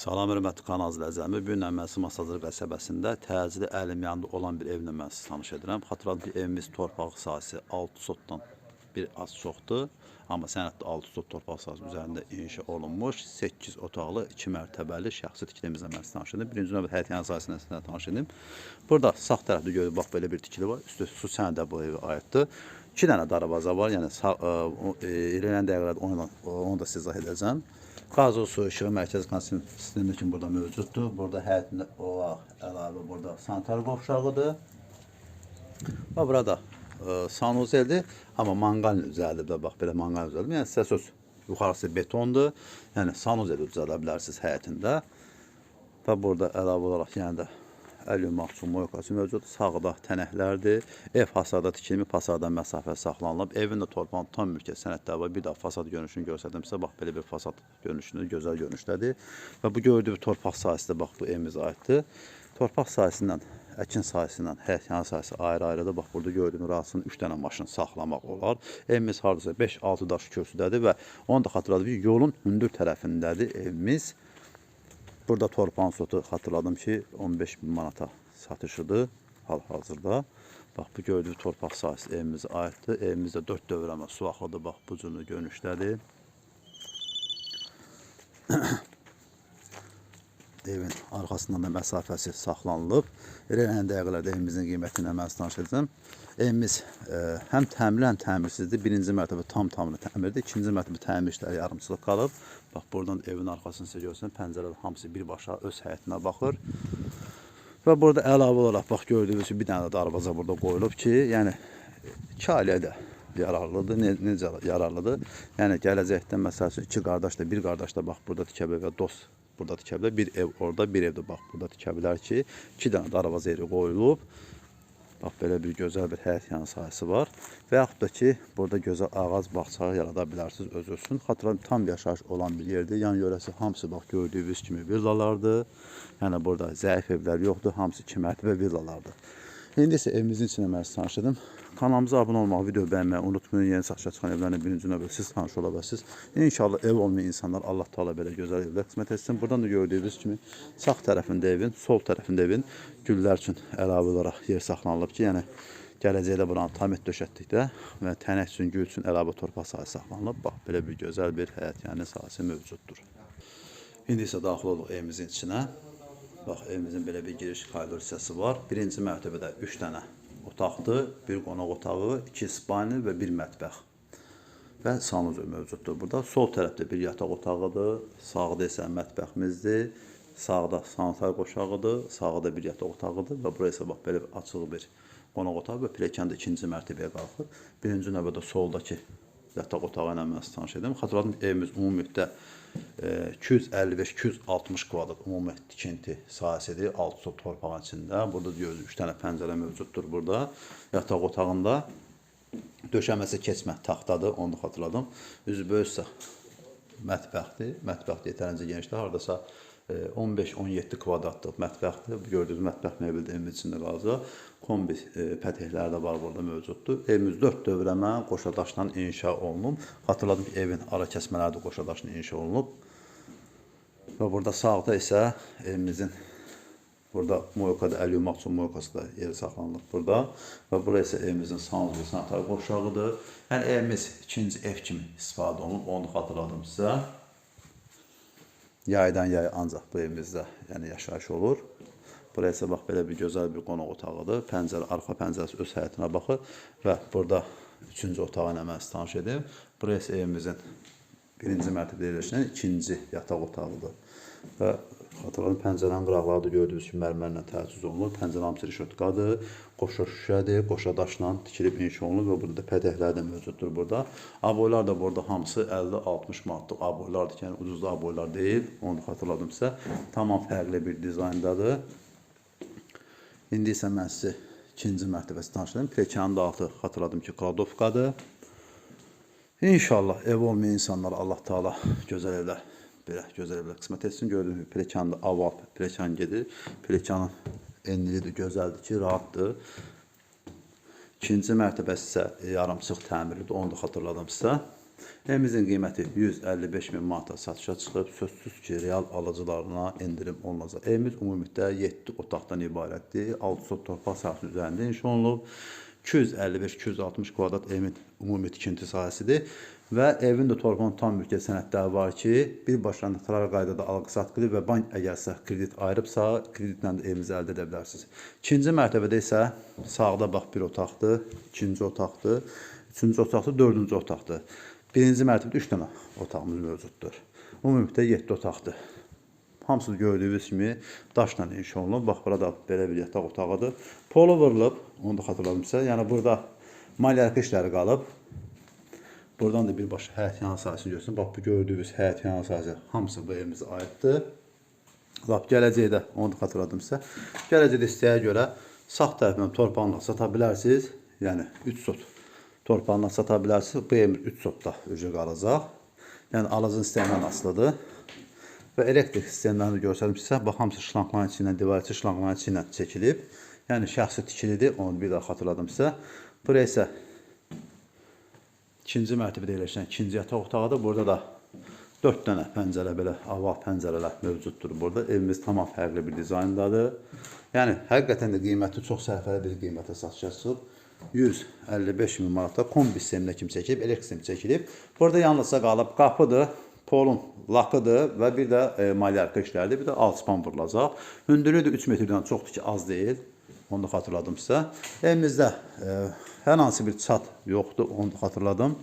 Salam hörmətli kanal izləyicilərimiz. Bu gün Əməsi Masazır qəsəbəsində təcili əlim yanında olan bir evlə mən sizi tanış edirəm. Xatırladım ki, evimiz torpaq sahəsi 6 sotdan bir az çoxdur. Amma sənəddə 6 sot torpaq sahəsi üzərində inşa olunmuş 8 otaqlı 2 mərtəbəli şəxsi tikilimizlə mən sizi tanış edim. Birinci növbədə həyət yanı sahəsində sizlə tanış edim. Burada sağ tərəfdə görürük, bax belə bir tikili var. Üstü su sənədə bu evə aiddir. 2 dənə darvaza var. Yəni sağ, ə, e, irəliləyən dəqiqələrdə onu, onu da sizə izah edəcəm. Qazı su işığı mərkəzi kondisioner sistemi kimi burada mövcuddur. Burada həyətində o əlavə burada sanitar qovşağıdır. Və burada ə, sanuzeldir, amma manqalin üzəridir də bax belə manqalin üzəridir. Yəni sizə söz yuxarısı betondur. Yəni sanuzel düzəldə bilərsiniz həyətində. Və burada əlavə olaraq yəni də əlyum mahsul moykası mövcud. Sağda tənəklərdir. Ev fasada tikilmi, fasada məsafə saxlanılıb. Evin də torpağın tam mülkiyyət sənədləri var. Bir daha fasad görünüşünü göstərdim sizə. Bax belə bir fasad görünüşünü gözəl görünüşdədir. Və bu gördüyünüz torpaq sahəsi də bax bu evimizə aiddir. Torpaq sahəsindən əkin sahəsindən həyət yanı sahəsi ayrı-ayrıdır. Bax burada gördüyünüz rasının 3 dənə maşın saxlamaq olar. Evimiz hardasa 5-6 daş kürsüdədir və onu da xatırladım ki, yolun hündür tərəfindədir evimiz. Burada torpağın sotu xatırladım ki 15 bin manata satışıdır hal-hazırda. Bax bu gördüyünüz torpaq sahəsi evimizə aiddir. Evimizdə 4 dövrəmə sulaqlıdır. Bax bu cürlü görünüşdədir. evin arxasından da məsafəsi saxlanılıb. Eləyən dəqiqələrdə evimizin qiymətinə mən edəcəm. Evimiz e, həm təmirli, həm təmirsizdir. Birinci mərtəbə tam tamını təmirdir. İkinci mərtəbə təmir işləri yarımçılıq qalıb. Bax buradan da evin arxasını sizə göstərim. Pəncərələr hamısı birbaşa öz həyətinə baxır. Və burada əlavə olaraq bax gördüyünüz kimi bir dənə də darvaza burada qoyulub ki, yəni iki ailəyə də yararlıdır. Ne, necə yararlıdır? Yəni gələcəkdə məsəl üçün iki qardaş da, bir qardaş da bax burada tikə və dost burada tikə bilər. Bir ev orada, bir ev də bax burada tikə bilər ki, iki dənə darvaza yeri qoyulub. Bax belə bir gözəl bir həyət yanı sahəsi var. Və yaxud da ki, burada gözəl ağac bağçağı yarada bilərsiniz öz üçün. Xatırladım tam yaşayış olan bir yerdir. Yan yörəsi hamısı bax gördüyünüz kimi villalardır. Yəni burada zəif evlər yoxdur, hamısı iki mərtəbə villalardır. İndi isə evimizin içində mən sizi tanış edim. Kanalımıza abunə olmağı, video bəyənməyi unutmayın. Yeni satışa çıxan evlərlə birinci növbədə siz tanış ola bilərsiniz. İnşallah ev olmayan insanlar Allah Taala belə gözəl evlər qismət etsin. Buradan da gördüyünüz kimi sağ tərəfində evin, sol tərəfində evin güllər üçün əlavə olaraq yer saxlanılıb ki, yəni gələcəkdə buranı tam et döşətdikdə və tənək üçün, gül üçün əlavə torpaq sahəsi saxlanılıb. Bax belə bir gözəl bir həyət yəni sahəsi mövcuddur. İndi isə daxil oluq evimizin içinə. Bax, evimizin belə bir giriş koridor hissəsi var. Birinci mərtəbədə 3 dənə otaqdır, bir qonaq otağı, 2 spalni və 1 mətbəx. Və sanuzel mövcuddur burada. Sol tərəfdə bir yataq otağıdır, sağda isə mətbəximizdir. Sağda sanitar qoşağıdır, sağda bir yataq otağıdır və buraya isə bax belə bir açıq bir qonaq otağı və pilləkən də ikinci mərtəbəyə qalxır. Birinci növbədə soldakı yataq otağı ilə mən tanış edim. Xatırladım evimiz ümumilikdə e, 255-260 kvadrat ümumi tikinti sahəsidir. 6 sot torpağın içində. Burada görürsünüz 3 dənə pəncərə mövcuddur burada. Yataq otağında döşəməsi keçmə taxtadır, onu da xatırladım. Üzü böyüksə mətbəxdir. Mətbəx yetərincə genişdir. Hardasa e, 15-17 kvadratlıq mətbəxdir. Gördüyünüz mətbəx mebeli də evin içində qalacaq. Kombi e, pətəkləri də var burada mövcuddur. Evimiz 4 dövrəmə qoşadaşla inşa olunub. Xatırladım ki, evin ara kəsmələri də qoşadaşla inşa olunub. Və burada sağda isə evimizin Burada moykada əlyum mahsul moykası da yeri saxlanılıb burada. Və bura isə evimizin sanuzlu sanitar qoşağıdır. Yəni evimiz ikinci ev kimi istifadə olunub, onu xatırladım sizə. Yaydan yaya ancaq bu evimizdə yəni yaşayış olur. Buraya isə bax belə bir gözəl bir qonaq otağıdır. Pəncərə, arxa pəncərəsi öz həyətinə baxır və burada üçüncü otağı ilə mən sizi tanış edim. Buraya isə evimizin birinci mərtəbədə yerləşən ikinci yataq otağıdır. Və xatırladım pəncərənin qıraqları da gördüyünüz kimi mərmərlə təchiz olunur. Pəncərə hamısı rişotkadır, qoşa şüşədir, qoşa daşla tikilib inşa olunur və burada da pətəklər də mövcuddur burada. Aboylar da burada hamısı 50-60 manatlıq aboylardır ki, yəni ucuz aboylar deyil. Onu xatırladım sizə. Tamam fərqli bir dizayndadır. İndi isə mən sizə ikinci mərtəbəsi tanışladım. Pilləkənin də altı xatırladım ki, kladovkadır. İnşallah ev olmayan insanlara Allah Taala gözəl evlər, belə gözəl evlər qismət etsin. Gördüyünüz kimi pilləkəndə aval pilləkən gedir. Pilləkənin enlilidir, gözəldir ki, rahatdır. İkinci mərtəbəsi isə yarımçıq təmirlidir. Onu da xatırladım sizə. Evimizin qiyməti 155 min manata satışa çıxıb. Sözsüz ki, real alıcılarına endirim olunacaq. Evimiz ümumilikdə 7 otaqdan ibarətdir. 6 sot torpaq sahəsi üzərində inşa olunub. 255-260 kvadrat evin ümumi tikinti sahəsidir. Və evin də torpağın tam mülkiyyət sənədləri var ki, birbaşa notarial qaydada alqı-satqılı və bank əgərsə kredit ayırıbsa, kreditlə də evinizi əldə edə bilərsiniz. İkinci mərtəbədə isə sağda bax bir otaqdır, ikinci otaqdır, üçüncü otaqdır, dördüncü otaqdır. Birinci mərtəbədə 3 dənə otağımız mövcuddur. Ümumilikdə 7 otaqdır. Hamısı gördüyünüz kimi daşla inşa olunub. Bax burada belə bir yataq otağıdır. Polo vurulub, onu da xatırladım sizə. Yəni burada maliyyəki işləri qalıb. Buradan da birbaşa həyət yanı sahəsini görürsünüz. Bax bu gördüyünüz həyət yanı sahəsi hamısı bu evimizə aiddir. Lap gələcəkdə onu da xatırladım sizə. Gələcəkdə istəyə görə sağ tərəfindən torpağını sata bilərsiniz. Yəni 3 sot torpağından sata bilərsiniz. Bu evimiz 3 sotda öcə qalacaq. Yəni alıcının istəyindən asılıdır. Və elektrik sistemlərini göstərdim sizə. Bax hamısı şlanqların içindən, divar içi şlanqların içindən çəkilib. Yəni şəxsi tikilidir. Onu bir daha xatırladım sizə. Bura isə ikinci mərtəbədə yerləşən ikinci yataq otağıdır. Burada da 4 dənə pəncərə belə aval pəncərələr mövcuddur burada. Evimiz tamam fərqli bir dizayndadır. Yəni həqiqətən də qiyməti çox sərfəli bir qiymətə satışa çıxıb. 155 min manata kombi sisteminə kim çəkilib, elektrik sistemi çəkilib. Burada yalnızca qalıb qapıdır, polun lakıdır və bir də e, maliyyəli işlərdir, bir də alçıpan vurulacaq. Hündürlüyü də 3 metrdən çoxdur ki, az deyil. Onu da xatırladım sizə. Evimizdə e, hər hansı bir çat yoxdur, onu da xatırladım.